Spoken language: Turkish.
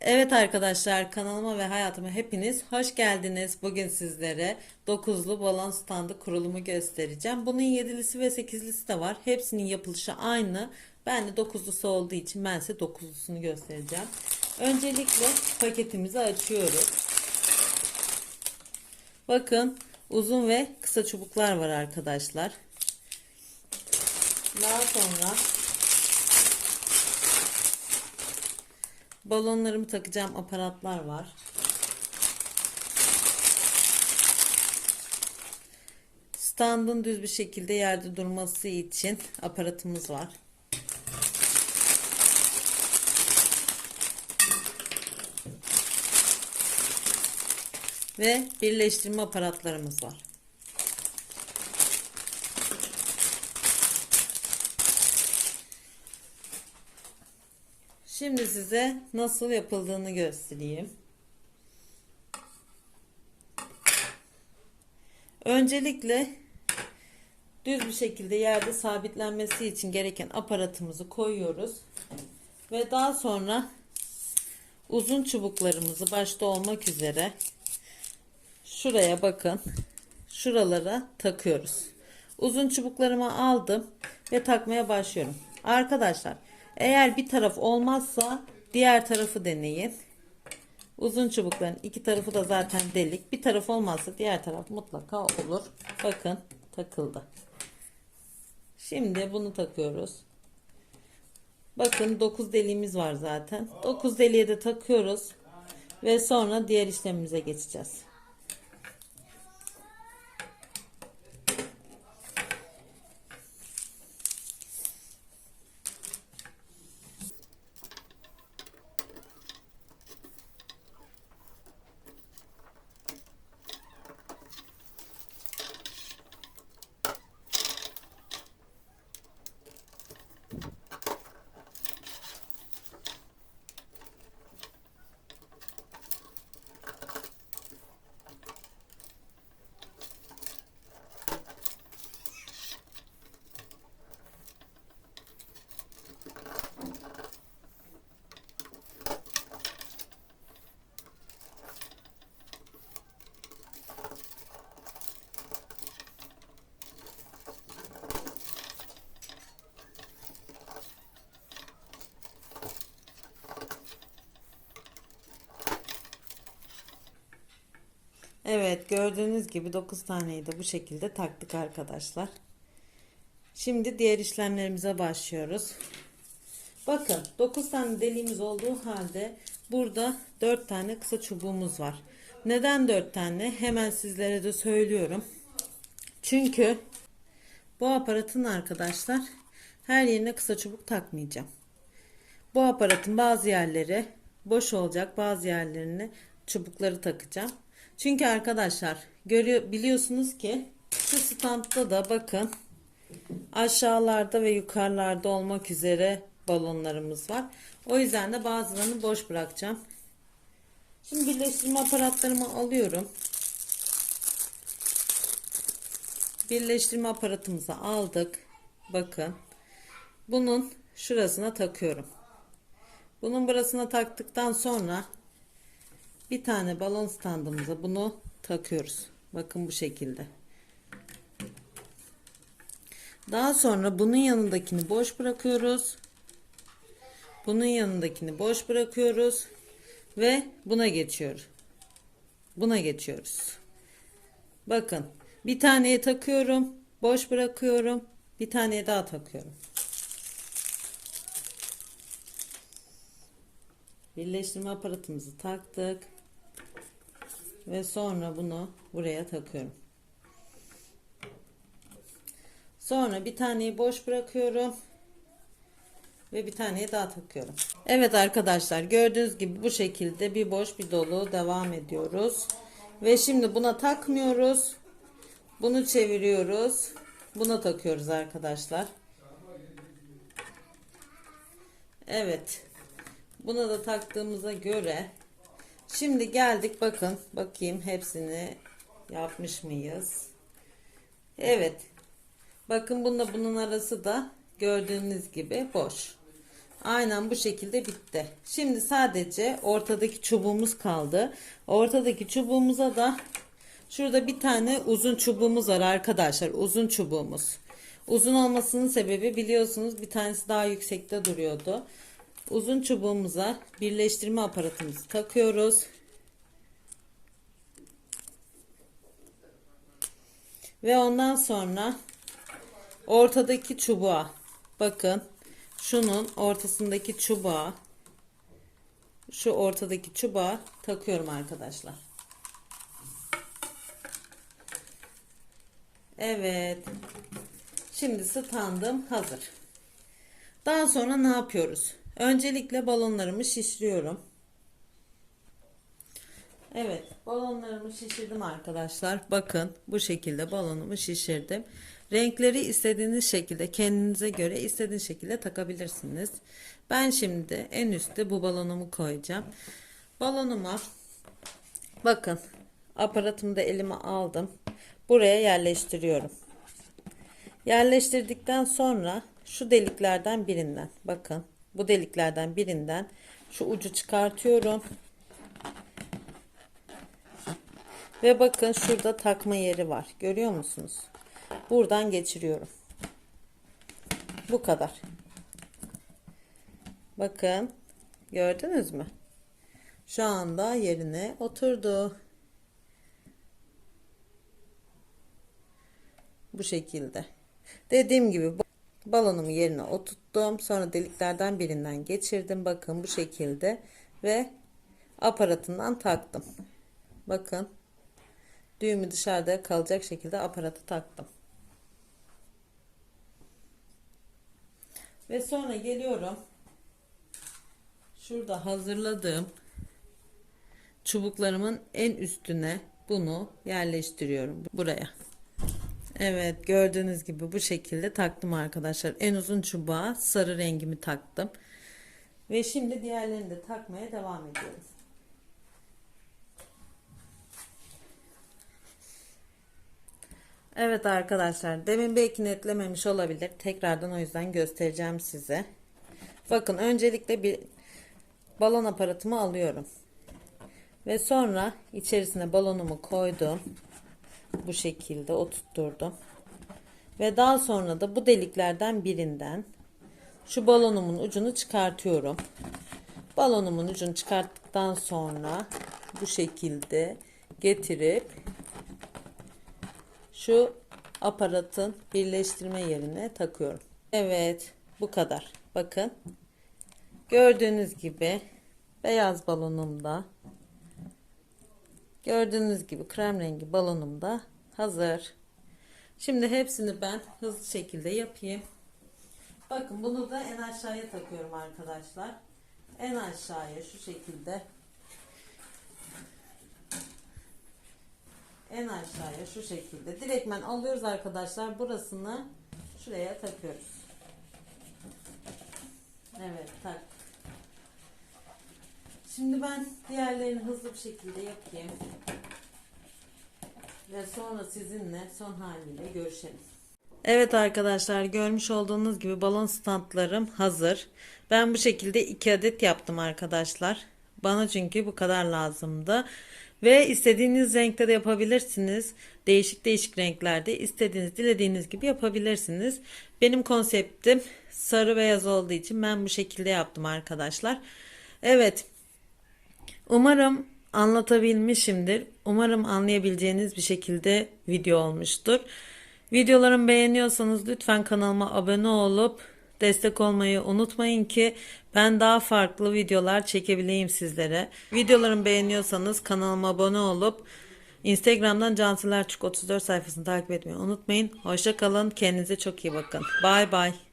Evet arkadaşlar kanalıma ve hayatıma hepiniz hoş geldiniz. Bugün sizlere 9'lu balon standı kurulumu göstereceğim. Bunun 7'lisi ve 8'lisi de var. Hepsinin yapılışı aynı. Ben de 9'lusu olduğu için ben size 9'lusunu göstereceğim. Öncelikle paketimizi açıyoruz. Bakın uzun ve kısa çubuklar var arkadaşlar. Daha sonra balonlarımı takacağım aparatlar var. Standın düz bir şekilde yerde durması için aparatımız var. Ve birleştirme aparatlarımız var. Şimdi size nasıl yapıldığını göstereyim. Öncelikle düz bir şekilde yerde sabitlenmesi için gereken aparatımızı koyuyoruz. Ve daha sonra uzun çubuklarımızı başta olmak üzere şuraya bakın. Şuralara takıyoruz. Uzun çubuklarımı aldım ve takmaya başlıyorum. Arkadaşlar eğer bir taraf olmazsa diğer tarafı deneyin. Uzun çubukların iki tarafı da zaten delik. Bir taraf olmazsa diğer taraf mutlaka olur. Bakın takıldı. Şimdi bunu takıyoruz. Bakın 9 deliğimiz var zaten. 9 deliğe de takıyoruz. Ve sonra diğer işlemimize geçeceğiz. Evet gördüğünüz gibi 9 taneyi de bu şekilde taktık arkadaşlar. Şimdi diğer işlemlerimize başlıyoruz. Bakın 9 tane deliğimiz olduğu halde burada 4 tane kısa çubuğumuz var. Neden 4 tane? Hemen sizlere de söylüyorum. Çünkü bu aparatın arkadaşlar her yerine kısa çubuk takmayacağım. Bu aparatın bazı yerleri boş olacak bazı yerlerine çubukları takacağım. Çünkü arkadaşlar görüyor biliyorsunuz ki şu standta da bakın aşağılarda ve yukarılarda olmak üzere balonlarımız var. O yüzden de bazılarını boş bırakacağım. Şimdi birleştirme aparatlarımı alıyorum. Birleştirme aparatımızı aldık. Bakın. Bunun şurasına takıyorum. Bunun burasına taktıktan sonra bir tane balon standımıza bunu takıyoruz. Bakın bu şekilde. Daha sonra bunun yanındakini boş bırakıyoruz. Bunun yanındakini boş bırakıyoruz ve buna geçiyoruz. Buna geçiyoruz. Bakın bir taneye takıyorum, boş bırakıyorum, bir taneye daha takıyorum. Birleştirme aparatımızı taktık. Ve sonra bunu buraya takıyorum. Sonra bir taneyi boş bırakıyorum. Ve bir taneyi daha takıyorum. Evet arkadaşlar gördüğünüz gibi bu şekilde bir boş bir dolu devam ediyoruz. Ve şimdi buna takmıyoruz. Bunu çeviriyoruz. Buna takıyoruz arkadaşlar. Evet. Buna da taktığımıza göre Şimdi geldik bakın bakayım hepsini yapmış mıyız? Evet. Bakın bununla bunun arası da gördüğünüz gibi boş. Aynen bu şekilde bitti. Şimdi sadece ortadaki çubuğumuz kaldı. Ortadaki çubuğumuza da şurada bir tane uzun çubuğumuz var arkadaşlar. Uzun çubuğumuz. Uzun olmasının sebebi biliyorsunuz bir tanesi daha yüksekte duruyordu. Uzun çubuğumuza birleştirme aparatımızı takıyoruz. Ve ondan sonra ortadaki çubuğa bakın şunun ortasındaki çubuğa şu ortadaki çubuğa takıyorum arkadaşlar. Evet. Şimdi standım hazır. Daha sonra ne yapıyoruz? Öncelikle balonlarımı şişiriyorum. Evet, balonlarımı şişirdim arkadaşlar. Bakın bu şekilde balonumu şişirdim. Renkleri istediğiniz şekilde kendinize göre istediğiniz şekilde takabilirsiniz. Ben şimdi en üstte bu balonumu koyacağım. Balonuma bakın aparatımı da elime aldım. Buraya yerleştiriyorum. Yerleştirdikten sonra şu deliklerden birinden bakın bu deliklerden birinden şu ucu çıkartıyorum. Ve bakın şurada takma yeri var. Görüyor musunuz? Buradan geçiriyorum. Bu kadar. Bakın. Gördünüz mü? Şu anda yerine oturdu. Bu şekilde. Dediğim gibi balonumu yerine oturttum. Sonra deliklerden birinden geçirdim. Bakın bu şekilde ve aparatından taktım. Bakın düğümü dışarıda kalacak şekilde aparatı taktım. Ve sonra geliyorum. Şurada hazırladığım çubuklarımın en üstüne bunu yerleştiriyorum buraya. Evet gördüğünüz gibi bu şekilde taktım arkadaşlar. En uzun çubuğa sarı rengimi taktım. Ve şimdi diğerlerini de takmaya devam ediyoruz. Evet arkadaşlar demin belki netlememiş olabilir. Tekrardan o yüzden göstereceğim size. Bakın öncelikle bir balon aparatımı alıyorum. Ve sonra içerisine balonumu koydum. Bu şekilde oturtturdum. Ve daha sonra da bu deliklerden birinden şu balonumun ucunu çıkartıyorum. Balonumun ucunu çıkarttıktan sonra bu şekilde getirip şu aparatın birleştirme yerine takıyorum. Evet bu kadar. Bakın gördüğünüz gibi beyaz balonumda gördüğünüz gibi krem rengi balonumda hazır. Şimdi hepsini ben hızlı şekilde yapayım. Bakın bunu da en aşağıya takıyorum arkadaşlar. En aşağıya şu şekilde en aşağıya şu şekilde direktmen alıyoruz arkadaşlar burasını şuraya takıyoruz evet tak şimdi ben diğerlerini hızlı bir şekilde yapayım ve sonra sizinle son haliyle görüşelim Evet arkadaşlar görmüş olduğunuz gibi balon standlarım hazır. Ben bu şekilde iki adet yaptım arkadaşlar. Bana çünkü bu kadar lazımdı. Ve istediğiniz renkte de yapabilirsiniz. Değişik değişik renklerde istediğiniz dilediğiniz gibi yapabilirsiniz. Benim konseptim sarı beyaz olduğu için ben bu şekilde yaptım arkadaşlar. Evet. Umarım anlatabilmişimdir. Umarım anlayabileceğiniz bir şekilde video olmuştur. Videolarımı beğeniyorsanız lütfen kanalıma abone olup destek olmayı unutmayın ki ben daha farklı videolar çekebileyim sizlere. Videolarımı beğeniyorsanız kanalıma abone olup Instagram'dan Cansular 34 sayfasını takip etmeyi unutmayın. Hoşça kalın. Kendinize çok iyi bakın. Bay bay.